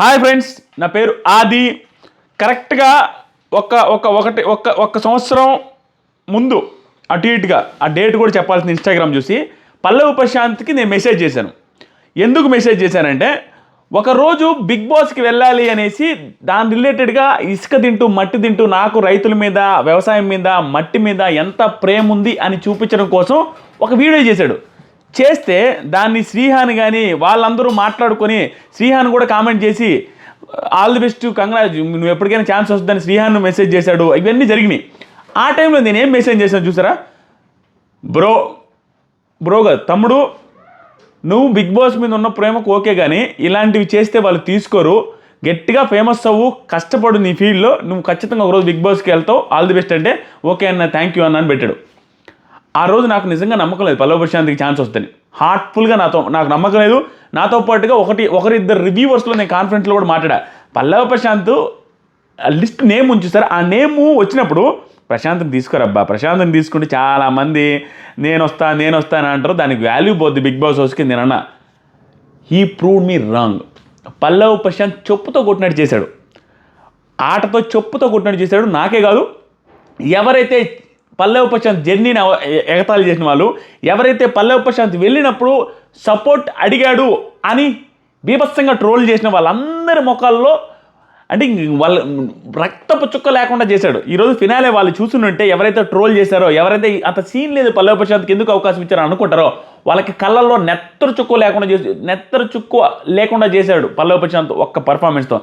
Hi friends నా పేరు ఆది. కరెక్ట్గా ఒక ఒక ఒకటి ఒక ఒక సంవత్సరం ముందు అటు ఇటుగా ఆ డేట్ కూడా చెప్పాల్సింది ఇన్స్టాగ్రామ్ చూసి పల్లవి ప్రశాంత్కి నేను మెసేజ్ చేశాను. ఎందుకు మెసేజ్ చేశానంటే ఒకరోజు బిగ్ బాస్కి వెళ్ళాలి అనేసి దాని రిలేటెడ్గా ఇసుక తింటూ మట్టి తింటూ నాకు రైతుల మీద వ్యవసాయం మీద మట్టి మీద ఎంత ప్రేమ ఉంది అని చూపించడం కోసం ఒక వీడియో చేశాడు. చేస్తే దాన్ని శ్రీహాన్ కానీ వాళ్ళందరూ మాట్లాడుకొని శ్రీహాన్ కూడా కామెంట్ చేసి ఆల్ ది బెస్ట్ కంగ్రా నువ్వు ఎప్పటికైనా ఛాన్స్ వస్తుందని శ్రీహాన్ మెసేజ్ చేశాడు. ఇవన్నీ జరిగినాయి. ఆ టైంలో నేను ఏం మెసేజ్ చేశాను చూసారా? బ్రో బ్రో తమ్ముడు నువ్వు బిగ్ బాస్ మీద ఉన్న ప్రేమకు ఓకే కానీ ఇలాంటివి చేస్తే వాళ్ళు తీసుకోరు. గట్టిగా ఫేమస్ అవ్వు కష్టపడు నీ ఫీల్డ్లో. నువ్వు ఖచ్చితంగా ఒకరోజు బిగ్ బాస్కి వెళ్తావు. ఆల్ ది బెస్ట్ అంటే ఓకే అన్న థ్యాంక్ యూ అన్న అని పెట్టాడు. ఆ రోజు నాకు నిజంగా నమ్మకం లేదు. పల్లవ ప్రశాంత్కి ఛాన్స్ వస్తుంది హార్ట్ఫుల్గా నాతో నాకు నమ్మకం లేదు. నాతో పాటుగా ఒకటి ఒకరిద్దరు రివ్యూవర్స్లో నేను కాన్ఫిడెంట్లో కూడా మాట్లాడా. పల్లవ ప్రశాంత్ లిస్ట్ నేమ్ ఉంచుతారు ఆ నేమ్ వచ్చినప్పుడు ప్రశాంత్ని తీసుకురబ్బా ప్రశాంత్ని తీసుకుంటే చాలామంది నేను వస్తా నేను వస్తాను అని అంటారు. దానికి వాల్యూ పోద్ది బిగ్ బాస్ హౌస్కి నేను అన్న. He prove me wrong Pallavi Prashanth చెప్పుతో కొట్టినట్టు చేశాడు. ఆటతో చెప్పుతో కొట్టినట్టు చేశాడు. నాకే కాదు. ఎవరైతే పల్లవ ప్రశాంత్ జర్నీని ఎగతాళి చేసిన వాళ్ళు ఎవరైతే పల్లవ ప్రశాంత్ వెళ్ళినప్పుడు సపోర్ట్ అడిగాడు అని బీభత్సంగా ట్రోల్ చేసిన వాళ్ళందరి ముఖాల్లో అంటే వాళ్ళ రక్తపు చుక్క లేకుండా చేశాడు. ఈరోజు ఫినాలే వాళ్ళు చూసుంటే ఎవరైతే ట్రోల్ చేశారో ఎవరైతే అంత సీన్ లేదు పల్లవ ప్రశాంత్కి ఎందుకు అవకాశం ఇచ్చారో అనుకుంటారో వాళ్ళకి కళ్ళల్లో నెత్తరు చుక్కు లేకుండా చేసి నెత్తరు చుక్కు లేకుండా చేశాడు పల్లవ ప్రశాంత్ ఒక్క పర్ఫార్మెన్స్తో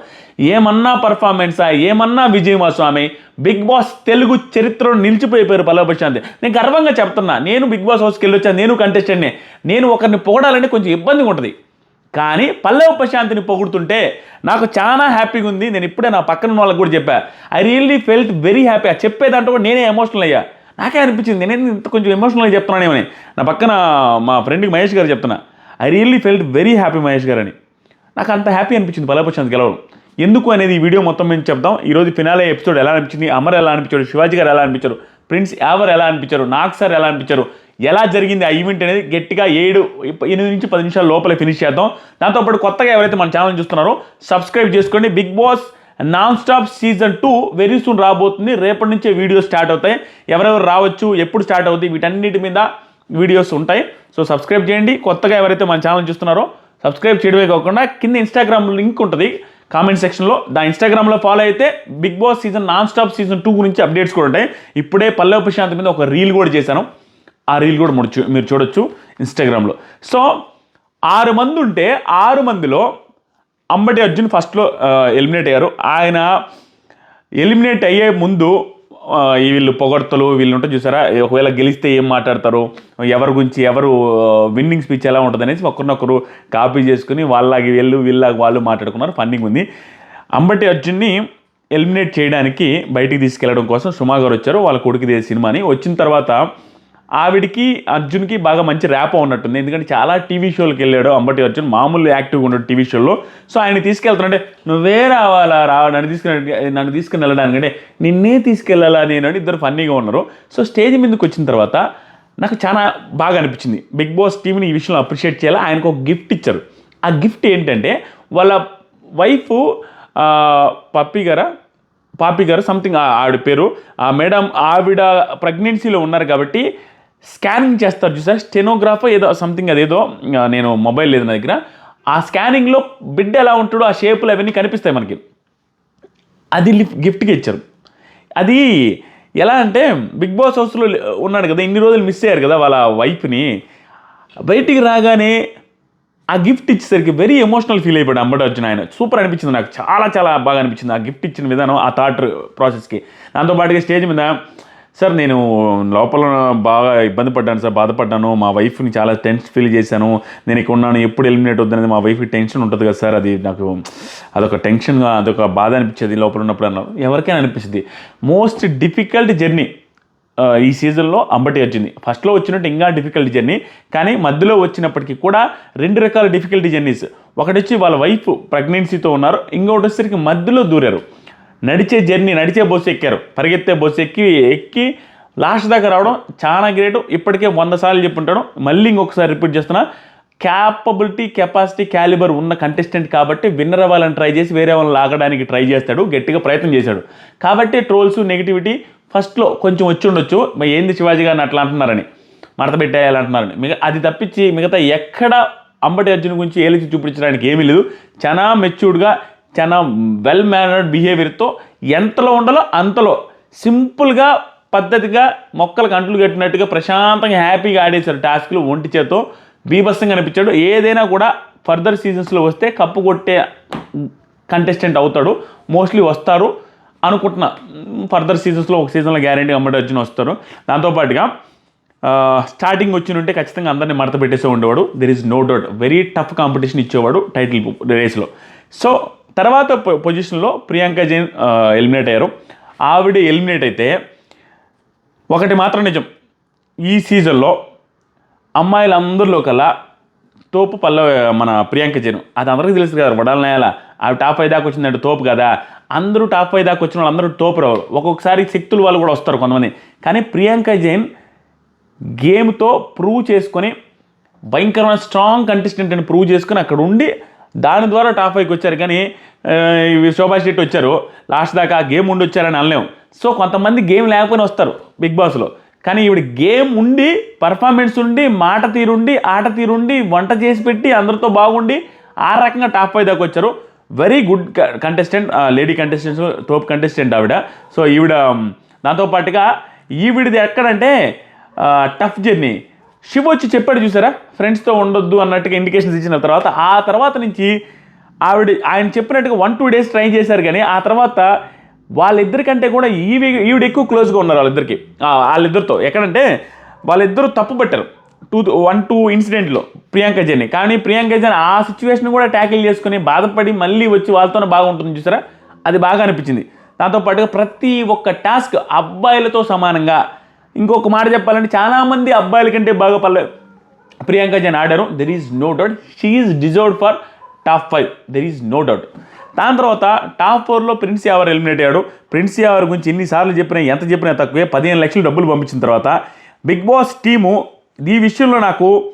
ఏమన్నా పర్ఫార్మెన్సా ఏమన్నా విజయమా స్వామి? బిగ్ బాస్ తెలుగు చరిత్రలో నిలిచిపోయిపోయారు పల్లవ ప్రశాంత్. నేను గర్వంగా చెప్తున్నా నేను బిగ్ బాస్ హౌస్కి వెళ్ళొచ్చా? నేను కంటెస్టెంట్ని నేను ఒకరిని పొగడాలంటే కొంచెం ఇబ్బందిగా ఉంటుంది కానీ పల్లవ ప్రశాంత్ని పొగుడుతుంటే నాకు చాలా హ్యాపీగా ఉంది. నేను ఇప్పుడే నా పక్కన వాళ్ళకి కూడా చెప్పా. I really felt very happy. ఆ చెప్పేదాంట్లో కూడా నేనే ఎమోషనల్ అయ్యా. నాకే అనిపించింది. నేను ఇంత కొంచెం ఎమోషనల్గా చెప్తున్నానేమని. నా పక్కన మా ఫ్రెండ్కి మహేష్ గారు చెప్తున్నా. I really felt very happy Mahesh గారు అని. నాకు అంత హ్యాపీ అనిపించింది పల్లవ ప్రశాంత్ గెలవడం. ఎందుకు అనేది ఈ వీడియో మొత్తం మేము చెప్దాం. ఈరోజు ఫినాలే ఎపిసోడ్ ఎలా అనిపించింది? అమర్ ఎలా అనిపించాడు? శివాజీ గారు ఎలా అనిపించారు? ప్రిన్స్ ఎవరు ఎలా అనిపించారు? నాకు సార్ ఎలా అనిపించారు? ఎలా జరిగింది ఆ ఈవెంట్ అనేది గట్టిగా ఏడు ఎనిమిది నుంచి పది నిమిషాల లోపలే ఫినిష్ చేద్దాం. దాంతోపాటు కొత్తగా ఎవరైతే మన ఛానల్ చూస్తున్నారో సబ్స్క్రైబ్ చేసుకోండి. Bigg Boss non stop season two very soon రాబోతుంది. రేపటి నుంచే వీడియోస్ స్టార్ట్ అవుతాయి. ఎవరెవరు రావచ్చు ఎప్పుడు స్టార్ట్ అవుతాయి వీటన్నిటి మీద వీడియోస్ ఉంటాయి. సో సబ్స్క్రైబ్ చేయండి. కొత్తగా ఎవరైతే మన ఛానల్ చూస్తున్నారో సబ్స్క్రైబ్ చేయడమే కాకుండా కింద ఇన్స్టాగ్రామ్ లింక్ ఉంటుంది. కామెంట్ సెక్షన్లో దా ఇన్స్టాగ్రామ్లో ఫాలో అయితే Bigg Boss season non stop season two గురించి అప్డేట్స్ కూడా ఉంటాయి. ఇప్పుడే పల్లవ ప్రశాంత్ మీద ఒక రీల్ కూడా చేశాను. ఆ రీల్ కూడా మీరు మీరు చూడొచ్చు ఇన్స్టాగ్రామ్లో సో ఆరు మంది ఉంటే ఆరు మందిలో అంబటి అర్జున్ ఫస్ట్లో ఎలిమినేట్ అయ్యారు. ఆయన ఎలిమినేట్ అయ్యే ముందు వీళ్ళు పొగడ్తలు వీళ్ళు ఉంటే చూసారా? ఒకవేళ గెలిస్తే ఏం మాట్లాడతారు? ఎవరి గురించి ఎవరు విన్నింగ్ స్పీచ్ ఎలా ఉంటుంది అనేసి ఒకరినొకరు కాపీ చేసుకుని వాళ్ళకి వీళ్ళు వీళ్ళకి వాళ్ళు మాట్లాడుకున్నారు. ఫండింగ్ ఉంది. అంబటి అర్జున్ని ఎలిమినేట్ చేయడానికి బయటికి తీసుకెళ్ళడం కోసం సుమా గారు వచ్చారు. వాళ్ళ కొడుకుదే సినిమాని. వచ్చిన తర్వాత ఆవిడికి అర్జున్కి బాగా మంచి ర్యాప్ ఉన్నట్టుంది ఎందుకంటే చాలా టీవీ షోలకు వెళ్ళాడు అంబటి అర్జున్. మామూలు యాక్టివ్గా ఉన్నాడు టీవీ షోలో సో ఆయన తీసుకెళ్తున్నాడే నువ్వే రావాలా రా? నన్ను తీసుకుని నన్ను తీసుకుని వెళ్ళడానికంటే నిన్నే తీసుకెళ్ళాలా నేను? అని ఇద్దరు ఫన్నీగా ఉన్నారు. సో స్టేజ్ మీదకి వచ్చిన తర్వాత నాకు చాలా బాగా అనిపించింది. బిగ్ బాస్ టీవీని ఈ విషయంలో అప్రిషియేట్ చేయాలి? ఆయనకు ఒక గిఫ్ట్ ఇచ్చారు. ఆ గిఫ్ట్ ఏంటంటే వాళ్ళ వైఫ్ పప్పి గారా? పాపి గారు సంథింగ్ ఆవిడ పేరు. ఆ మేడం ఆవిడ ప్రెగ్నెన్సీలో ఉన్నారు కాబట్టి స్కానింగ్ చేస్తారు చూసారు స్టెనోగ్రాఫర్ ఏదో సంథింగ్ అదేదో నేను మొబైల్ లేదు నా దగ్గర. ఆ స్కానింగ్లో బిడ్డ ఎలా ఉంటాడో ఆ షేపులు అవన్నీ కనిపిస్తాయి మనకి. అది గిఫ్ట్గా ఇచ్చారు. అది ఎలా అంటే బిగ్ బాస్ హౌస్లో ఉన్నాడు కదా ఇన్ని రోజులు మిస్ అయ్యారు కదా వాళ్ళ వైఫ్ని బయటికి రాగానే ఆ గిఫ్ట్ ఇచ్చేసరికి వెరీ ఎమోషనల్ ఫీల్ అయిపోయాడు అంబటి ఆయన. సూపర్ అనిపించింది నాకు. చాలా చాలా బాగా అనిపించింది ఆ గిఫ్ట్ ఇచ్చిన విధానం ఆ థాట్ ప్రాసెస్కి దాంతోపాటుగా స్టేజ్ మీద సార్ నేను లోపల బాగా ఇబ్బంది పడ్డాను సార్ బాధపడ్డాను. మా వైఫ్ని చాలా టెన్షన్ ఫీల్ చేశాను. నేను ఇక్కడ ఉన్నాను ఎప్పుడు ఎలిమినేట్ వద్దనేది మా వైఫ్కి టెన్షన్ ఉంటుంది కదా సార్. అది నాకు అదొక టెన్షన్గా అదొక బాధ అనిపించేది లోపల ఉన్నప్పుడు అన్నారు ఎవరికైనా అనిపిస్తుంది. మోస్ట్ డిఫికల్ట్ జర్నీ ఈ సీజన్లో అంబటి వచ్చింది ఫస్ట్లో వచ్చినట్టు ఇంకా డిఫికల్ట్ జర్నీ కానీ మధ్యలో వచ్చినప్పటికీ కూడా రెండు రకాల డిఫికల్టీ జర్నీస్ ఒకటి వచ్చి వాళ్ళ వైఫ్ ప్రెగ్నెన్సీతో ఉన్నారు ఇంకొకటి వచ్చేసరికి మధ్యలో దూరారు. నడిచే జర్నీ నడిచే బస్సు ఎక్కారు. పరిగెత్తే బస్సు ఎక్కి ఎక్కి లాస్ట్ దాకా రావడం చాలా గ్రేట్. ఇప్పటికే వంద సార్లు చెప్పుంటాను. మళ్ళీ ఇంకొకసారి రిపీట్ చేస్తున్నా. క్యాపబిలిటీ కెపాసిటీ క్యాలిబర్ ఉన్న కంటెస్టెంట్ కాబట్టి విన్నర్ అవ్వాలని ట్రై చేసి వేరే వాళ్ళని లాగడానికి ట్రై చేస్తాడు. గట్టిగా ప్రయత్నం చేశాడు. కాబట్టి ట్రోల్స్ నెగిటివిటీ ఫస్ట్లో కొంచెం వచ్చి ఉండొచ్చు. మరి ఏంది శివాజీ గారిని అట్లా అంటున్నారని మడత పెట్టేయాలంటున్నారని మిగ అది తప్పించి మిగతా ఎక్కడ అంబటి అర్జున్ గురించి ఏలిచి చూపించడానికి ఏమీ లేదు. చాలా మెచ్యూర్డ్గా చాలా వెల్ మేనర్డ్ బిహేవియర్తో ఎంతలో ఉండాలో అంతలో సింపుల్గా పద్ధతిగా మొక్కలకు అంట్లు కట్టినట్టుగా ప్రశాంతంగా హ్యాపీగా ఆడేశారు. టాస్క్లు ఒంటి చేతో బీభత్సంగా అనిపించాడు. ఏదైనా కూడా ఫర్దర్ సీజన్స్లో వస్తే కప్పు కొట్టే కంటెస్టెంట్ అవుతాడు. మోస్ట్లీ వస్తారు అనుకుంటున్నా. ఫర్దర్ సీజన్స్లో ఒక సీజన్లో గ్యారంటీ అమ్మడి అర్జున్ వస్తారు. దాంతోపాటుగా స్టార్టింగ్ వచ్చి ఉంటే ఖచ్చితంగా అందరినీ మడత పెట్టేసే ఉండేవాడు. There is no doubt very tough competition ఇచ్చేవాడు టైటిల్ రేస్లో సో తర్వాత పొజిషన్లో ప్రియాంక జైన్ ఎలిమినేట్ అయ్యారు. ఆవిడ ఎలిమినేట్ అయితే ఒకటి మాత్రం నిజం. ఈ సీజన్లో అమ్మాయిలందరిలో కల్లా తోపు పల్ల మన ప్రియాంక జైన్. అది అందరికీ తెలుసు కదా వడాల నేల. ఆవి టాప్ ఫైవ్ దాకా వచ్చిందంటే తోపు కదా. అందరూ టాప్ ఫైవ్ దాకా వచ్చిన వాళ్ళు అందరూ తోపు రావు ఒక్కొక్కసారి శక్తులు వాళ్ళు కూడా వస్తారు కొంతమంది. కానీ ప్రియాంక జైన్ గేమ్తో ప్రూవ్ చేసుకొని భయంకరమైన స్ట్రాంగ్ కంటెస్టెంట్ అని ప్రూవ్ చేసుకొని అక్కడ ఉండి దాని ద్వారా టాప్ ఫైవ్కి వచ్చారు. కానీ శోభాష్ ఇవి శోభా శెట్టి వచ్చారు. లాస్ట్ దాకా ఆ గేమ్ ఉండి వచ్చారని అనలేము సో కొంతమంది గేమ్ లేకపోయినా వస్తారు బిగ్ బాస్లో కానీ ఈవిడ గేమ్ ఉండి పర్ఫార్మెన్స్ ఉండి మాట తీరుండి ఆట తీరుండి వంట చేసి పెట్టి అందరితో బాగుండి ఆ రకంగా టాప్ ఫైవ్ దాకా వచ్చారు. Very good contestant lady contestants top contestant ఆవిడ. సో ఈవిడ దాంతో పాటుగా ఈవిడిది ఎక్కడంటే టఫ్ జర్నీ శివ వచ్చి చెప్పాడు చూసారా? ఫ్రెండ్స్తో ఉండొద్దు అన్నట్టుగా ఇండికేషన్స్ ఇచ్చిన తర్వాత ఆ తర్వాత నుంచి ఆవిడ ఆయన చెప్పినట్టుగా వన్ టూ డేస్ ట్రై చేశారు కానీ ఆ తర్వాత వాళ్ళిద్దరికంటే కూడా ఈవి ఈవిడ ఎక్కువ క్లోజ్గా ఉన్నారు వాళ్ళిద్దరికి. వాళ్ళిద్దరితో. ఎక్కడంటే వాళ్ళిద్దరూ తప్పు పట్టారు. టూ వన్ టూ ఇన్సిడెంట్లో ప్రియాంక జర్నీ కానీ ప్రియాంక జర్నీ ఆ సిచ్యువేషన్ కూడా ట్యాకిల్ చేసుకుని బాధపడి మళ్ళీ వచ్చి వాళ్ళతోనే బాగుంటుంది చూసారా? అది బాగా అనిపించింది. దాంతోపాటుగా ప్రతి ఒక్క టాస్క్ అబ్బాయిలతో సమానంగా ఇంకొక మాట చెప్పాలంటే చాలామంది అబ్బాయిల కంటే బాగా పల్లె ప్రియాంక జన్ ఆడారు. There is no doubt she's deserved for top five there is no doubt దాని తర్వాత టాప్ ఫోర్లో ప్రిన్స్ యావర్ ఎలిమినేట్ అయ్యాడు. ప్రిన్స్ యావర్ గురించి ఎన్నిసార్లు చెప్పినా ఎంత చెప్పినా తక్కువే. పదిహేను లక్షలు డబ్బులు పంపించిన తర్వాత బిగ్ బాస్ టీము ఈ విషయంలో నాకు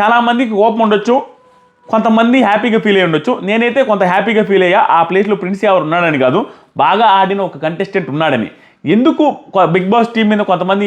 చాలామందికి కోపం ఉండొచ్చు. కొంతమంది హ్యాపీగా ఫీల్ అయ్యి ఉండొచ్చు. నేనైతే కొంత హ్యాపీగా ఫీల్ అయ్యా. ఆ ప్లేస్లో ప్రిన్స్ ఎవరు ఉన్నాడని కాదు. బాగా ఆడిన ఒక కంటెస్టెంట్ ఉన్నాడని. ఎందుకు బిగ్ బాస్ టీం మీద కొంతమంది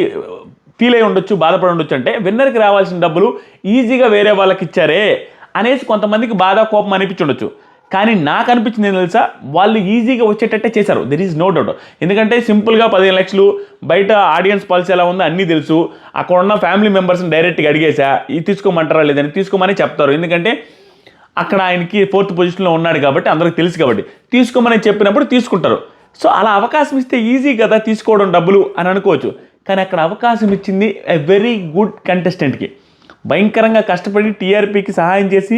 ఫీల్ అయి ఉండొచ్చు బాధపడి ఉండొచ్చు అంటే విన్నర్కి రావాల్సిన డబ్బులు ఈజీగా వేరే వాళ్ళకి ఇచ్చారే అనేసి కొంతమందికి బాధ కోపం అనిపించి ఉండొచ్చు. కానీ నాకు అనిపించింది ఏం తెలుసా? వాళ్ళు ఈజీగా వచ్చేటట్టే చేశారు. దెర్ ఈజ్ నో డౌట్ ఎందుకంటే సింపుల్గా పదిహేను లక్షలు బయట ఆడియన్స్ పాలసీ ఎలా ఉందో అన్నీ తెలుసు. అక్కడ ఉన్న ఫ్యామిలీ మెంబర్స్ని డైరెక్ట్గా అడిగేసా ఇది తీసుకోమంటారా లేదని? తీసుకోమని చెప్తారు. ఎందుకంటే అక్కడ ఆయనకి ఫోర్త్ పొజిషన్లో ఉన్నాడు కాబట్టి అందరికి తెలుసు కాబట్టి. తీసుకోమని చెప్పినప్పుడు తీసుకుంటారు. సో అలా అవకాశం ఇస్తే ఈజీ కదా తీసుకోవడం డబ్బులు అని అనుకోవచ్చు. కానీ అక్కడ అవకాశం ఇచ్చింది ఎ వెరీ గుడ్ కంటెస్టెంట్కి భయంకరంగా కష్టపడి టీఆర్పీకి సహాయం చేసి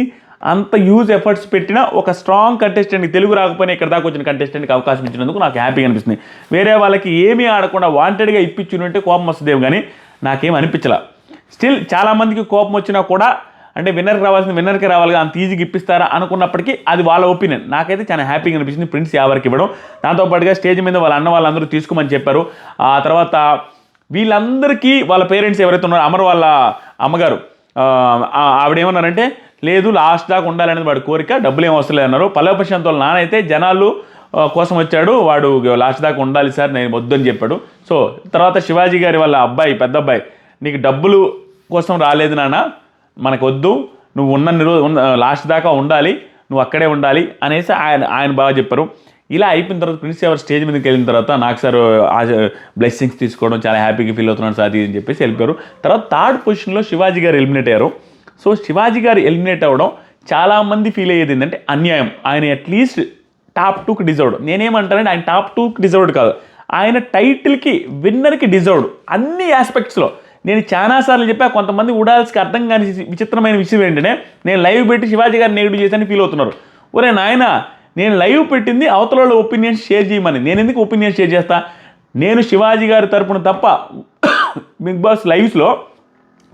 అంత యూజ్ ఎఫర్ట్స్ పెట్టిన ఒక స్ట్రాంగ్ కంటెస్టెంట్కి తెలుగు రాకపోయినా ఇక్కడ దాకా వచ్చిన కంటెస్టెంట్కి అవకాశం ఇచ్చినందుకు నాకు హ్యాపీగా అనిపిస్తుంది. వేరే వాళ్ళకి ఏమీ ఆడకుండా వాంటెడ్గా ఇప్పించుంటే కోపం వస్తుందేమో కానీ నాకేం అనిపించలా. స్టిల్ చాలామందికి కోపం వచ్చినా కూడా అంటే విన్నర్కి రావాల్సిన విన్నర్కి రావాలి అంత ఈజీగా ఇప్పిస్తారా అనుకున్నప్పటికీ అది వాళ్ళ ఒపీనియన్ నాకైతే చాలా హ్యాపీగా అనిపించింది ప్రిన్స్ యావర్కి ఇవ్వడం. దాంతోపాటుగా స్టేజ్ మీద వాళ్ళ అన్న వాళ్ళందరూ తీసుకోమని చెప్పారు. ఆ తర్వాత వీళ్ళందరికీ వాళ్ళ పేరెంట్స్ ఎవరైతే ఉన్నారో అమర్ వాళ్ళ అమ్మగారు ఆవిడేమన్నారంటే లేదు లాస్ట్ దాకా ఉండాలనేది వాడి కోరిక డబ్బులు ఏం అవసరం లేదన్నారు. పల్లవ ప్రశాంత్ వాళ్ళ నాన్న అయితే జనాలు కోసం వచ్చాడు. వాడు లాస్ట్ దాకా ఉండాలి సార్ నేను వద్దని చెప్పాడు. సో తర్వాత శివాజీ గారి వాళ్ళ అబ్బాయి పెద్ద అబ్బాయి నీకు డబ్బులు కోసం రాలేదు నాన్న. మనకు వద్దు నువ్వు ఉన్న రోజు ఉన్న లాస్ట్ దాకా ఉండాలి నువ్వు అక్కడే ఉండాలి అనేసి ఆయన ఆయన బాగా చెప్పారు. ఇలా అయిపోయిన తర్వాత ప్రిన్స్ ఎవరు స్టేజ్ మీదకి వెళ్ళిన తర్వాత నాకు సార్ బ్లెస్సింగ్స్ తీసుకోవడం చాలా హ్యాపీగా ఫీల్ అవుతున్నాను సార్ అది అని చెప్పేసి వెళ్ళిపోయారు. తర్వాత థర్డ్ పొజిషన్లో శివాజీ గారు ఎలిమినేట్ అయ్యారు. సో శివాజీ గారు ఎలిమినేట్ అవ్వడం చాలామంది ఫీల్ అయ్యేది ఏంటంటే అన్యాయం. ఆయన అట్లీస్ట్ టాప్ టూకి డిజర్వ్డ్ నేనేమంటానంటే ఆయన టాప్ టూకి డిజర్వ్డ్ కాదు. ఆయన టైటిల్కి విన్నర్కి డిజర్వ్డ్ అన్ని ఆస్పెక్ట్స్లో నేను చాలాసార్లు చెప్పా కొంతమంది ఉడాల్స్కి అర్థం కాని విచిత్రమైన విషయం ఏంటంటే నేను లైవ్ పెట్టి శివాజీ గారిని నెగిటివ్ చేశాను ఫీల్ అవుతున్నారు. ఒరే నాయన నేను లైవ్ పెట్టింది అవతల వాళ్ళ ఒపీనియన్స్ షేర్ చేయమని. నేను ఎందుకు ఒపీనియన్ షేర్ చేస్తా? నేను శివాజీ గారి తరపున తప్ప బిగ్ బాస్ లైవ్స్లో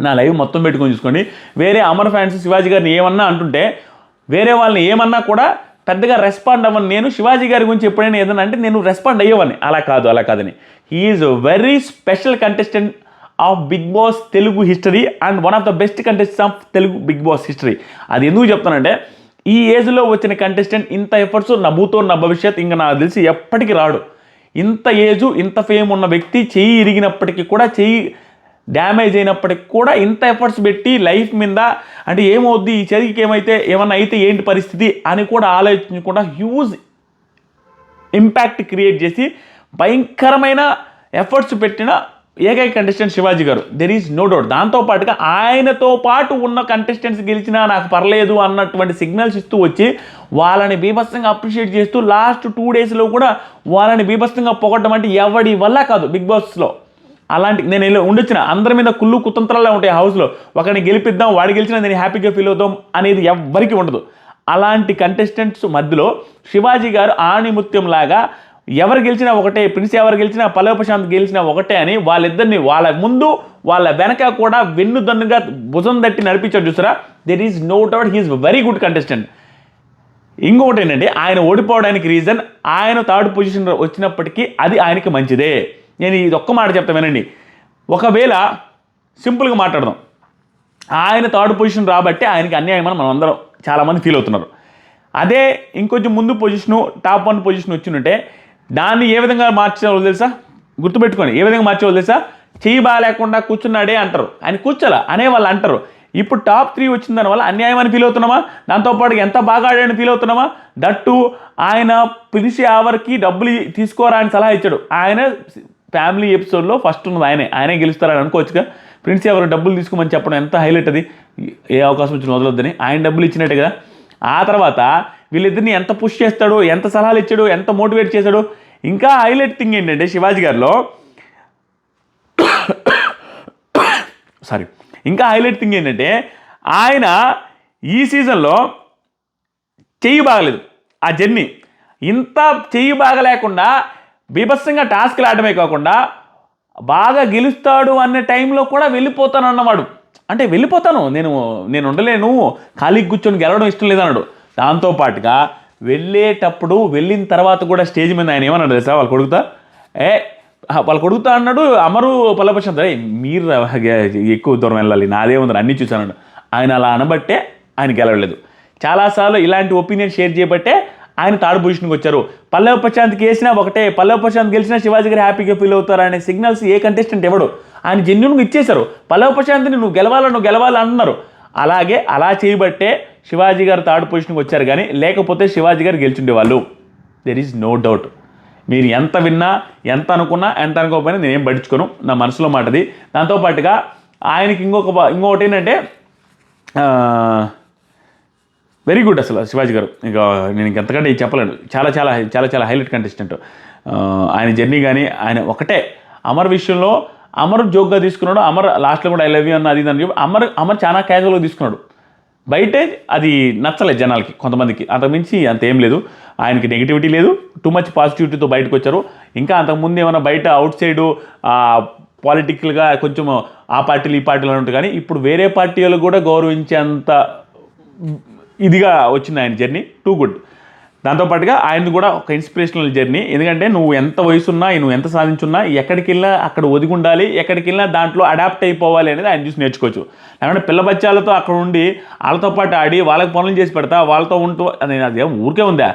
నా లైవ్ మొత్తం పెట్టుకొని చూసుకోండి. వేరే అమర్ ఫ్యాన్స్ శివాజీ గారిని ఏమన్నా అంటుంటే వేరే వాళ్ళని ఏమన్నా కూడా పెద్దగా రెస్పాండ్ అవ్వను. నేను శివాజీ గారి గురించి ఎప్పుడైనా ఏదైనా అంటే నేను రెస్పాండ్ అయ్యేవాడిని. అలా కాదు అలా కాదని. He's very special contestant of Bigg Boss Telugu history and one of the best contestant of Telugu Bigg Boss history. అది ఎందుకు చెప్తానంటే ఈ ఏజ్లో వచ్చిన కంటెస్టెంట్ ఇంత ఎఫర్ట్స్ నా భూతో నా భవిష్యత్ ఇంకా నాకు తెలిసి ఎప్పటికీ రాడు. ఇంత ఏజు ఇంత ఫేమ్ ఉన్న వ్యక్తి చెయ్యి ఇరిగినప్పటికీ కూడా చెయ్యి డ్యామేజ్ అయినప్పటికి కూడా ఇంత ఎఫర్ట్స్ పెట్టి లైఫ్ మీద అంటే ఏమవుద్ది ఈ చదివికి ఏమైతే ఏమన్నా అయితే ఏంటి పరిస్థితి అని కూడా ఆలోచించకుండా హ్యూజ్ ఇంపాక్ట్ క్రియేట్ చేసి భయంకరమైన ఎఫర్ట్స్ పెట్టిన ఏకైక కంటెస్టెంట్ శివాజీ గారు. దెర్ ఈజ్ నో డౌట్ దాంతోపాటుగా ఆయనతో పాటు ఉన్న కంటెస్టెంట్స్ గెలిచినా నాకు పర్లేదు అన్నటువంటి సిగ్నల్స్ ఇస్తూ వచ్చి వాళ్ళని బీభత్సంగా అప్రిషియేట్ చేస్తూ లాస్ట్ టూ డేస్లో కూడా వాళ్ళని బీభత్సంగా పొగడ్డం అంటే ఎవడి వల్ల కాదు బిగ్ బాస్లో అలాంటి నేను ఇలా ఉండొచ్చిన. అందరి మీద కుళ్ళు కుతంత్రాలే ఉంటాయి హౌస్లో ఒకరిని గెలిపిద్దాం వాడు గెలిచినా నేను హ్యాపీగా ఫీల్ అవుతాం అనేది ఎవ్వరికి ఉండదు. అలాంటి కంటెస్టెంట్స్ మధ్యలో శివాజీ గారు ఆణిముత్యం లాగా ఎవరు గెలిచినా ఒకటే ప్రిన్స్ ఎవరు గెలిచినా పల్లవ ప్రశాంత్ గెలిచినా ఒకటే అని వాళ్ళిద్దరిని వాళ్ళ ముందు వాళ్ళ వెనక కూడా వెన్నుదన్నుగా భుజం తట్టి నడిపించాడు చూసారా? There is no doubt he's very good contestant ఇంకొకటి ఏంటంటే ఆయన ఓడిపోవడానికి రీజన్ ఆయన థర్డ్ పొజిషన్ వచ్చినప్పటికీ అది ఆయనకి మంచిదే. నేను ఇది ఒక్క మాట చెప్తా వినండి. ఒకవేళ సింపుల్గా మాట్లాడదాం. ఆయన థర్డ్ పొజిషన్ రాబట్టి ఆయనకి అన్యాయం అని మనం అందరం చాలామంది ఫీల్ అవుతున్నారు. అదే ఇంకొంచెం ముందు పొజిషను టాప్ వన్ పొజిషన్ వచ్చినట్టే దాన్ని ఏ విధంగా మార్చేవాళ్ళు తెలుసా? గుర్తుపెట్టుకోండి ఏ విధంగా మార్చేవాళ్ళు తెలుసా? చెయ్యి బాగాలేకుండా కూర్చున్నాడే అంటారు. ఆయన కూర్చోలా అనే వాళ్ళు అంటారు. ఇప్పుడు టాప్ త్రీ వచ్చిన దానివల్ల అన్యాయం అని ఫీల్ అవుతున్నామా? దాంతోపాటు ఎంత బాగా ఆడాడని ఫీల్ అవుతున్నామా? దట్టు ఆయన పిలిచి ఆవర్కి డబ్బులు తీసుకోరా అని సలహా ఇచ్చాడు. ఆయన ఫ్యామిలీ ఎపిసోడ్లో ఫస్ట్ ఉన్నది ఆయనే. ఆయనే గెలుస్తారని అనుకోవచ్చుగా. ప్రిన్స్ ఎవరు డబ్బులు తీసుకోమని చెప్పడం ఎంత హైలైట్ అది? ఏ అవకాశం వచ్చిన వదలొద్దని. ఆయన డబ్బులు ఇచ్చినట్టే కదా. ఆ తర్వాత వీళ్ళిద్దరిని ఎంత పుష్ చేస్తాడు ఎంత సలహాలు ఇచ్చాడు ఎంత మోటివేట్ చేశాడు. ఇంకా హైలైట్ థింగ్ ఏంటంటే శివాజీ గారిలో సారీ ఇంకా హైలైట్ థింగ్ ఏంటంటే ఆయన ఈ సీజన్లో చెయ్యి బాగలేదు. ఆ జర్నీ ఇంత చెయ్యి బాగలేకుండా బీభత్సంగా టాస్క్లు ఆడమే కాకుండా బాగా గెలుస్తాడు అనే టైంలో కూడా వెళ్ళిపోతానన్నవాడు. అంటే వెళ్ళిపోతాను. నేను నేను ఉండలేను. ఖాళీకి కూర్చొని గెలవడం ఇష్టం లేదన్నాడు. దాంతోపాటుగా వెళ్ళేటప్పుడు వెళ్ళిన తర్వాత కూడా స్టేజ్ మీద ఆయన ఏమన్నాడు తెలుసా? వాళ్ళు కొడుకుతా? ఏ వాళ్ళు కొడుకుతా అన్నాడు అమరు పల్లపక్షం మీరు ఎక్కువ దూరం వెళ్ళాలి. నాదే ఉంది అన్నీ చూశాను ఆయన అలా అనబట్టే ఆయన గెలవలేదు. చాలాసార్లు ఇలాంటి ఒపీనియన్ షేర్ చేయబట్టే ఆయన థర్డ్ పొజిషన్కి వచ్చారు. పల్లవ ప్రశాంత్కి వేసినా ఒకటే పల్లవ ప్రశాంత్ గెలిచినా శివాజీ గారు హ్యాపీగా ఫీల్ అవుతారు అనే సిగ్నల్స్ ఏ కంటెస్టెంట్ ఎవడు? ఆయన జెన్యున్గా ఇచ్చేశారు. పల్లవ ప్రశాంత్ని నువ్వు గెలవాలి నువ్వు గెలవాలి అంటున్నారు అలాగే అలా చేయబట్టే శివాజీ గారు థర్డ్ పొజిషన్కి వచ్చారు కానీ లేకపోతే శివాజీ గారు గెలిచిండేవాళ్ళు. దెర్ ఈజ్ నో డౌట్ మీరు ఎంత విన్నా ఎంత అనుకున్నా ఎంత అనుకోకపోయినా నేనేం పట్టించుకోను. నా మనసులో మాటది దాంతోపాటుగా ఆయనకి ఇంకొక ఇంకొకటి ఏంటంటే వెరీ గుడ్ అసలు శివాజీ గారు. ఇక నేను ఎంతకంటే చెప్పలేను. చాలా చాలా చాలా చాలా హైలైట్ కంటెస్టెంట్ ఆయన జర్నీ కానీ ఆయన ఒకటే. అమర్ విషయంలో అమర్ జోక్గా తీసుకున్నాడు అమర్ లాస్ట్లో కూడా ఐ లవ్ యూ అన్న అది అని చెప్పి అమర్ అమర్ చాలా క్యాజువల్గా తీసుకున్నాడు. బయటే అది నచ్చలేదు జనాలకి కొంతమందికి. అంతకుమించి అంత ఏం లేదు. ఆయనకి నెగిటివిటీ లేదు టూ మచ్ పాజిటివిటీతో బయటకు వచ్చారు. ఇంకా అంతకుముందు ఏమైనా బయట అవుట్ సైడ్ పాలిటికల్గా కొంచెం ఆ పార్టీలు ఈ పార్టీలు అని కానీ ఇప్పుడు వేరే పార్టీలు కూడా గౌరవించేంత ఇదిగా వచ్చింది ఆయన జర్నీ టూ గుడ్ దాంతోపాటుగా ఆయనది కూడా ఒక ఇన్స్పిరేషనల్ జర్నీ ఎందుకంటే నువ్వు ఎంత వయసున్నా నువ్వు ఎంత సాధించున్నా ఎక్కడికి వెళ్ళినా అక్కడ ఒదిగి ఉండాలి ఎక్కడికి వెళ్ళినా దాంట్లో అడాప్ట్ అయిపోవాలి అనేది ఆయన చూసి నేర్చుకోవచ్చు. లేకుంటే పిల్ల బచ్చాలతో అక్కడ ఉండి వాళ్ళతో పాటు ఆడి వాళ్ళకి పనులు చేసి పెడతా వాళ్ళతో ఉంటూ అది అది ఊరికే ఉందా?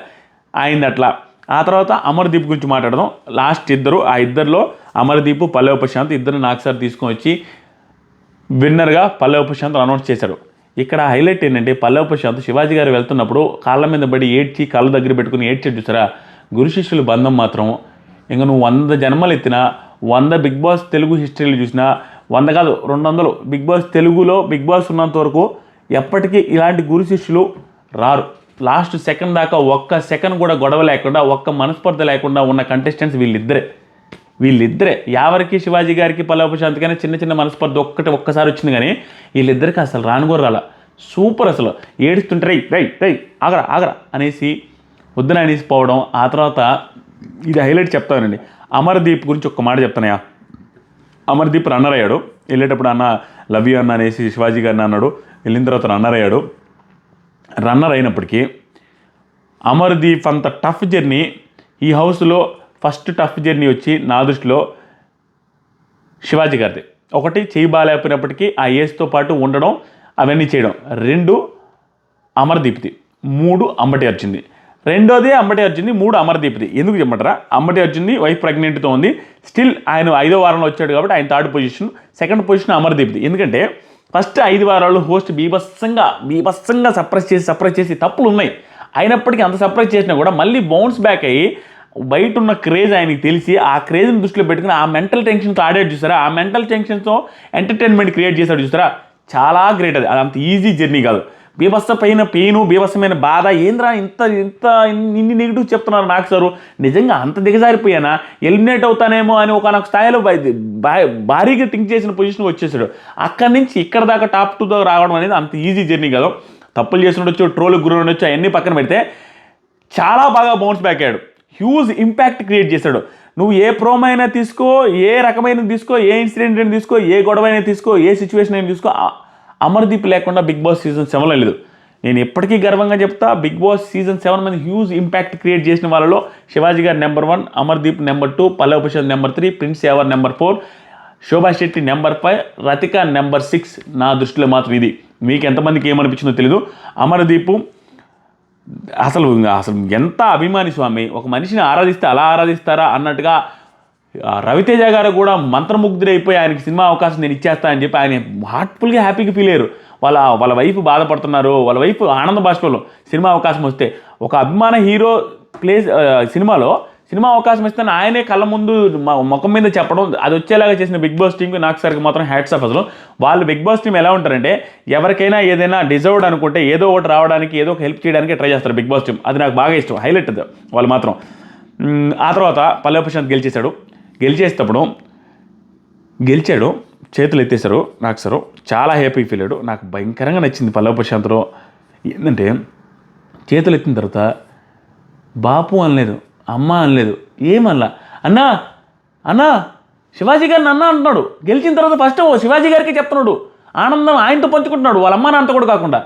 అయింది అట్లా. ఆ తర్వాత అమర్దీప్ గురించి మాట్లాడదాం. లాస్ట్ ఇద్దరు ఆ ఇద్దరిలో అమర్దీప్ పల్లవ ప్రశాంత్ ఇద్దరు నాకు సార్ తీసుకొని వచ్చి విన్నర్గా పల్లవ ప్రశాంత్ అనౌన్స్ చేశారు ఇక్కడ హైలైట్ ఏంటంటే పల్లవ ప్రశాంత్ శివాజీ గారు వెళ్తున్నప్పుడు కాళ్ళ మీద పడి ఏడ్చి కాళ్ళ దగ్గర పెట్టుకుని ఏడ్చి చూసారా? గురు శిష్యుల బంధం మాత్రం. ఇంకా నువ్వు వంద జన్మలు ఎత్తినా వంద బిగ్ బాస్ తెలుగు హిస్టరీలు చూసినా వంద కాదు రెండు వందలు బిగ్ బాస్ తెలుగులో బిగ్ బాస్ ఉన్నంత వరకు ఎప్పటికీ ఇలాంటి గురు శిష్యులు రారు. లాస్ట్ సెకండ్ దాకా ఒక్క సెకండ్ కూడా గొడవ లేకుండా ఒక్క మనస్పర్ధ లేకుండా ఉన్న కంటెస్టెంట్స్ వీళ్ళిద్దరే. వీళ్ళిద్దరే. యావరికి శివాజీ గారికి పల్లవ ప్రశాంత్ కానీ చిన్న చిన్న మనస్పర్ధ ఒక్కటి ఒక్కసారి వచ్చింది కానీ వీళ్ళిద్దరికి అసలు రానుగోరు రాల. సూపర్ అసలు. ఏడుస్తుంటే రై రై రై ఆగరా ఆగరా అనేసి వద్దున అనేసి పోవడం ఆ తర్వాత ఇది హైలైట్ చెప్తానండి. అమర్దీప్ గురించి ఒక్క మాట చెప్తానయా అమర్దీప్ రన్నర్ అయ్యాడు. వెళ్ళేటప్పుడు అన్న లవ్ యూ అన్న అనేసి శివాజీ గారిని అన్నాడు. వెళ్ళిన తర్వాత రన్నర్ అయ్యాడు. రన్నర్ అయినప్పటికీ అమర్దీప్ అంత టఫ్ జర్నీ ఈ హౌస్లో ఫస్ట్ టఫ్ జర్నీ వచ్చి నా దృష్టిలో శివాజీ గారిది. ఒకటి చేయి బాగాలేకపోయినప్పటికీ ఆ ఏజ్తో పాటు ఉండడం అవన్నీ చేయడం. రెండు అమర్దీప్తి మూడు అంబటి అర్జున్ది. రెండోది అంబటి అర్జున్ది మూడు అమర్దీప్ది. ఎందుకు చెప్పమంటారా? అంబటి అర్జున్ది వైఫ్ ప్రెగ్నెంట్తో ఉంది. స్టిల్ ఆయన ఐదో వారంలో వచ్చాడు కాబట్టి ఆయన థర్డ్ పొజిషన్ సెకండ్ పొజిషన్ అమర్దీప్ది. ఎందుకంటే ఫస్ట్ ఐదు వారాలు హోస్ట్ బీభత్సంగా బీభత్సంగా సప్రెస్ చేసి సప్రెస్ చేసి తప్పులు ఉన్నాయి అయినప్పటికీ అంత సప్రెస్ చేసినా కూడా మళ్ళీ బౌన్స్ బ్యాక్ అయ్యి బయట ఉన్న క్రేజ్ ఆయనకి తెలిసి ఆ క్రేజ్ని దృష్టిలో పెట్టుకుని ఆ మెంటల్ టెన్షన్తో ఆడాడు చూసారా? ఆ మెంటల్ టెన్షన్తో ఎంటర్టైన్మెంట్ క్రియేట్ చేశాడు చూసారా? చాలా గ్రేట్ అది. అది అంత ఈజీ జర్నీ కాదు. బీభత్స పైన పెయిన్ బీభత్సమైన బాధ ఏంద్రా ఇంత ఇంత ఇన్ని నెగిటివ్ చెప్తున్నారు నాకు సారు నిజంగా అంత దిగజారిపోయానా? ఎలిమినేట్ అవుతానేమో అని ఒక స్థాయిలో భారీగా థింక్ చేసిన పొజిషన్కి వచ్చేసాడు. అక్కడి నుంచి ఇక్కడ దాకా టాప్ టూ దాకా రావడం అనేది అంత ఈజీ జర్నీ కాదు. తప్పులు చేసి ఉండొచ్చు ట్రోల్ గురి ఉండొచ్చు అవన్నీ పక్కన పెడితే చాలా బాగా బౌన్స్ బ్యాక్ అయ్యాడు. హ్యూజ్ ఇంపాక్ట్ క్రియేట్ చేశాడు. నువ్వు ఏ ప్రోమ్ అయినా తీసుకో ఏ రకమైన తీసుకో ఏ ఇన్సిడెంట్ అయినా తీసుకో ఏ గొడవ అయినా తీసుకో ఏ సిచ్యువేషన్ అయినా తీసుకో అమర్దీప్ లేకుండా బిగ్ బాస్ సీజన్ సెవెన్ లేదు. నేను ఎప్పటికీ గర్వంగా చెప్తా బిగ్ బాస్ సీజన్ సెవెన్ మీద హ్యూజ్ ఇంపాక్ట్ క్రియేట్ చేసిన వాళ్ళలో Shivaji garu number one Amardeep number two Pallava Prasad number three Prince Yawar number four Shobha Shetty number five Rathika number six నా దృష్టిలో మాత్రం ఇది. మీకు ఎంతమందికి ఏమనిపించిందో తెలీదు. అమర్దీప్ అసలు అసలు ఎంత అభిమాని స్వామి? ఒక మనిషిని ఆరాధిస్తే అలా ఆరాధిస్తారా అన్నట్టుగా రవితేజ గారు కూడా మంత్రముగ్ధుడైపోయి ఆయనకి సినిమా అవకాశం నేను ఇచ్చేస్తా అని చెప్పి ఆయన హార్ట్ఫుల్గా హ్యాపీగా ఫీల్ అయ్యారు. వాళ్ళ వాళ్ళ వైఫ్ బాధపడుతున్నారు. వాళ్ళ వైఫ్ ఆనంద బాష్పంలో సినిమా అవకాశం వస్తే ఒక అభిమాన హీరో ప్లేస్ సినిమాలో సినిమా అవకాశం ఇస్తే ఆయనే కళ్ళ ముందు ముఖం మీద చెప్పడం అది వచ్చేలాగా చేసిన బిగ్ బాస్ టీంకి నాకు సరికి మాత్రం హ్యాట్స్ ఆఫ్ అసలు. వాళ్ళు బిగ్ బాస్ టీం ఎలా ఉంటారంటే ఎవరికైనా ఏదైనా డిజర్వ్డ్ అనుకుంటే ఏదో ఒకటి రావడానికి ఏదో ఒక హెల్ప్ చేయడానికి ట్రై చేస్తారు బిగ్ బాస్ టీం. అది నాకు బాగా ఇష్టం. హైలైట్ అది వాళ్ళు మాత్రం. ఆ తర్వాత పల్లె ప్రశాంత్ గెలిచేశాడు. గెలిచేసేటప్పుడు గెలిచాడు. చేతులు ఎత్తేశారు నాకు సరు. చాలా హ్యాపీ ఫీల్ అయ్యాడు. నాకు భయంకరంగా నచ్చింది పల్లవ ప్రశాంత్లో. ఏంటంటే చేతులు ఎత్తిన తర్వాత బాపు అనలేదు. అమ్మ అనలేదు. ఏమల్లా అన్నా అన్నా శివాజీ గారిని అన్న అంటున్నాడు. గెలిచిన తర్వాత ఫస్ట్ శివాజీ గారికి చెప్తున్నాడు. ఆనందం ఆయనతో పంచుకుంటున్నాడు. వాళ్ళ అమ్మ నాన్నతో కూడా కాకుండా.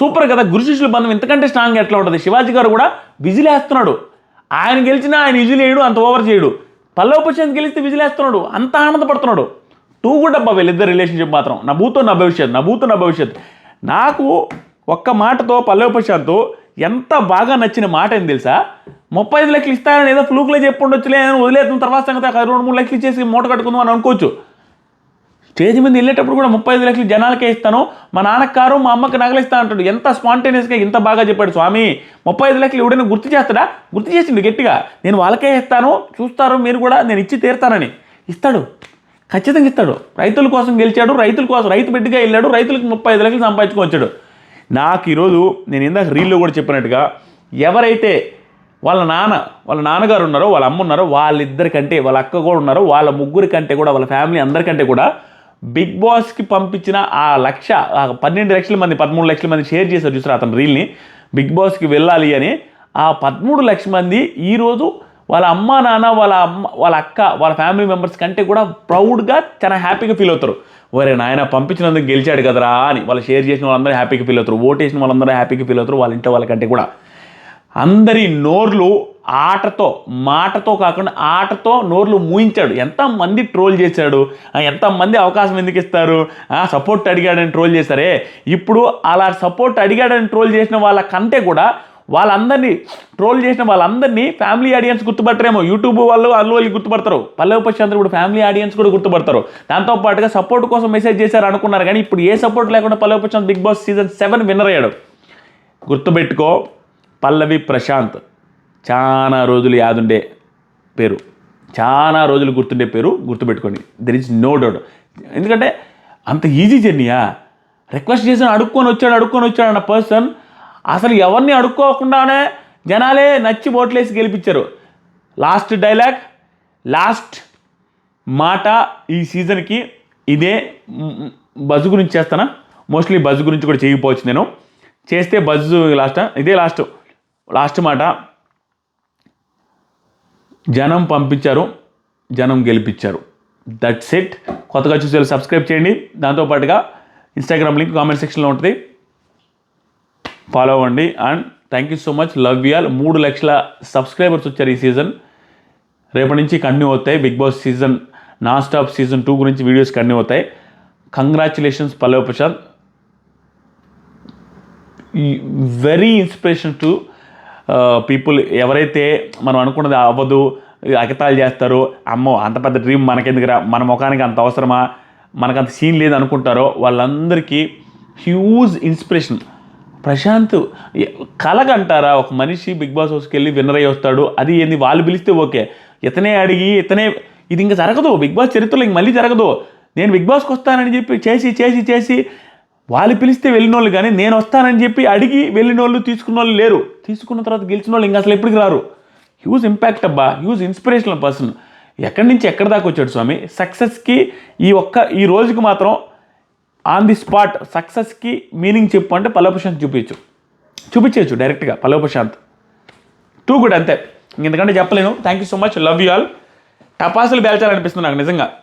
సూపర్ కదా గురు శిష్యుల బంధం ఇంతకంటే స్ట్రాంగ్ ఎట్లా ఉంటుంది? శివాజీ గారు కూడా విజిలేస్తున్నాడు ఆయన గెలిచినా ఆయన విజిలేయడు అంత ఓవర్ చేయడు. పల్లవ ప్రశాంత్ గెలిస్తే విజిలేస్తున్నాడు అంత ఆనందపడుతున్నాడు. టూ గుడ్ అబ్బా వీళ్ళిద్దరు రిలేషన్షిప్ మాత్రం. నా భూతో నా భవిష్యత్ నా భూతో నా భవిష్యత్. నాకు ఒక్క మాటతో పల్లవ ప్రశాంత్ ఎంత బాగా నచ్చిన మాట ఏం తెలుసా? ముప్పై ఐదు లక్షలు ఇస్తారని ఏదో ఫ్లూక్లో చెప్పుండొచ్చులే అని వదిలేసిన తర్వాత సంగతి రెండు మూడు లక్షలు ఇచ్చేసి మూట కట్టుకుందాం అని అనుకోవచ్చు. స్టేజ్ మీద వెళ్ళేటప్పుడు కూడా ముప్పై ఐదు లక్షలు జనాలకే ఇస్తాను. మా నాన్నకి కారు మా అమ్మకి నగలిస్తా అంటాడు. ఎంత స్పాంటేనియస్గా ఇంత బాగా చెప్పాడు స్వామి. ముప్పై ఐదు లక్షలు ఎవడైనా గుర్తు చేస్తాడా? గుర్తు చేసిండు గట్టిగా. నేను వాళ్ళకే ఇస్తాను చూస్తారు మీరు కూడా నేను ఇచ్చి తీరుతానని. ఇస్తాడు. ఖచ్చితంగా ఇస్తాడు. రైతుల కోసం గెలిచాడు రైతుల కోసం రైతు బిడ్డగా వెళ్ళాడు రైతులకు ముప్పై ఐదు లక్షలు సంపాదించుకొని వచ్చాడు. నాకు ఈరోజు నేను ఇందాక రీల్లో కూడా చెప్పినట్టుగా ఎవరైతే వాళ్ళ నాన్న వాళ్ళ నాన్నగారు ఉన్నారో వాళ్ళ అమ్మ ఉన్నారో వాళ్ళిద్దరికంటే వాళ్ళ అక్క కూడా ఉన్నారో వాళ్ళ ముగ్గురి కంటే కూడా వాళ్ళ ఫ్యామిలీ అందరికంటే కూడా బిగ్ బాస్కి పంపించిన ఆ లక్ష ఆ పన్నెండు లక్షల మంది పదమూడు లక్షల మంది షేర్ చేశారు చూసారు అతని రీల్ని. బిగ్ బాస్కి వెళ్ళాలి అని ఆ పదమూడు లక్షల మంది ఈరోజు వాళ్ళ అమ్మ నాన్న వాళ్ళ అమ్మ వాళ్ళ అక్క వాళ్ళ ఫ్యామిలీ మెంబర్స్ కంటే కూడా ప్రౌడ్గా చాలా హ్యాపీగా ఫీల్ అవుతారు. ఒరే నాయన పంపించినందుకు గెలిచాడు కదరా అని వాళ్ళు షేర్ చేసిన వాళ్ళందరూ హ్యాపీగా ఫీల్ అవుతారు ఓటేసిన వాళ్ళందరూ హ్యాపీగా ఫీల్ అవుతారు వాళ్ళ ఇంట్లో వాళ్ళకంటే కూడా. అందరి నోర్లు ఆటతో మాటతో కాకుండా ఆటతో నోర్లు మూయించాడు. ఎంతమంది ట్రోల్ చేశాడు? ఎంతమంది అవకాశం ఎందుకు ఇస్తారు? సపోర్ట్ అడిగాడని ట్రోల్ చేశారే. ఇప్పుడు అలా సపోర్ట్ అడిగాడని ట్రోల్ చేసిన వాళ్ళ కంటే కూడా వాళ్ళందరినీ ట్రోల్ చేసిన వాళ్ళందరినీ ఫ్యామిలీ ఆడియన్స్ గుర్తుపట్టరేమో. యూట్యూబ్ వాళ్ళు అల్లు వాళ్ళు గుర్తుపడతారు. పల్లవ ప్రశాంత్ కూడా ఫ్యామిలీ ఆడియన్స్ కూడా గుర్తుపడతారు. దాంతో పాటుగా సపోర్ట్ కోసం మెసేజ్ చేశారు అనుకున్నారు కానీ ఇప్పుడు ఏ సపోర్ట్ లేకుండా Pallava Prashanth Bigg Boss season seven winner అయ్యాడు. గుర్తుపెట్టుకో పల్లవి ప్రశాంత్ చాలా రోజులు యాదుండే పేరు. చాలా రోజులు గుర్తుండే పేరు గుర్తుపెట్టుకోండి. దెర్ ఇస్ నో డౌట్ ఎందుకంటే అంత ఈజీ జర్నీయా రిక్వెస్ట్ చేసిన అడుక్కొని వచ్చాడు అడుక్కొని వచ్చాడు అన్న పర్సన్ అసలు ఎవరిని అడుక్కోకుండానే జనాలే నచ్చి ఓట్లేసి గెలిపించారు. లాస్ట్ డైలాగ్ లాస్ట్ మాట ఈ సీజన్కి ఇదే బజ్ గురించి చేస్తానా? మోస్ట్లీ బజ్ గురించి కూడా చేయకపోవచ్చు నేను. చేస్తే బజ్ లాస్ట్ ఇదే లాస్ట్ లాస్ట్ మాట. జనం పంపించారు జనం గెలిపించారు. దట్స్ ఇట్ కొత్తగా చూసే సబ్స్క్రైబ్ చేయండి. దాంతోపాటుగా ఇన్స్టాగ్రామ్ లింక్ కామెంట్ సెక్షన్లో ఉంటుంది. ఫాలో అవ్వండి. And thank you so much love y'all మూడు లక్షల సబ్స్క్రైబర్స్ వచ్చారు ఈ సీజన్ రేపటి నుంచి కంటిన్యూ అవుతాయి. Bigg Boss season non stop season two గురించి వీడియోస్ కన్నీ అవుతాయి. Congratulations Pallav Prashanth very inspiration to people ఎవరైతే మనం అనుకున్నది అవ్వదు అగతాలు చేస్తారో అమ్మో అంత పెద్ద డ్రీమ్ మనకెందుకురా? మన ముఖానికి అంత అవసరమా? మనకు అంత సీన్ లేదు అనుకుంటారో వాళ్ళందరికీ హ్యూజ్ ఇన్స్పిరేషన్ ప్రశాంత్ కలగంటారా? ఒక మనిషి బిగ్ బాస్ హౌస్కి వెళ్ళి విన్నర్ అయ్యి వస్తాడు. అది ఏంది? వాళ్ళు పిలిస్తే ఓకే. ఇతనే అడిగి ఇతనే ఇది ఇంకా జరగదు. బిగ్ బాస్ చరిత్రలో ఇంక మళ్ళీ జరగదు. నేను బిగ్ బాస్కి వస్తానని చెప్పి చేసి చేసి చేసి వాళ్ళు పిలిస్తే వెళ్ళిన వాళ్ళు కానీ నేను వస్తానని చెప్పి అడిగి వెళ్ళిన వాళ్ళు తీసుకున్న వాళ్ళు లేరు. తీసుకున్న తర్వాత గెలిచిన వాళ్ళు ఇంకా అసలు ఎప్పటికి రారు. హ్యూజ్ ఇంపాక్ట్ అబ్బా. హ్యూజ్ ఇన్స్పిరేషనల్ పర్సన్ ఎక్కడి నుంచి ఎక్కడి దాకా వచ్చాడు స్వామి? సక్సెస్కి ఈ ఒక్క ఈ రోజుకి మాత్రం ఆన్ ది స్పాట్ సక్సెస్కి మీనింగ్ చెప్పు అంటే పల్లవ ప్రశాంత్ చూపించు. చూపించవచ్చు డైరెక్ట్గా పల్లవ ప్రశాంత్ టూ గుడ్ అంతే. ఇంకెందుకంటే చెప్పలేను. Thank you so much love you all టపాసులు బేల్చాలనిపిస్తుంది నాకు నిజంగా.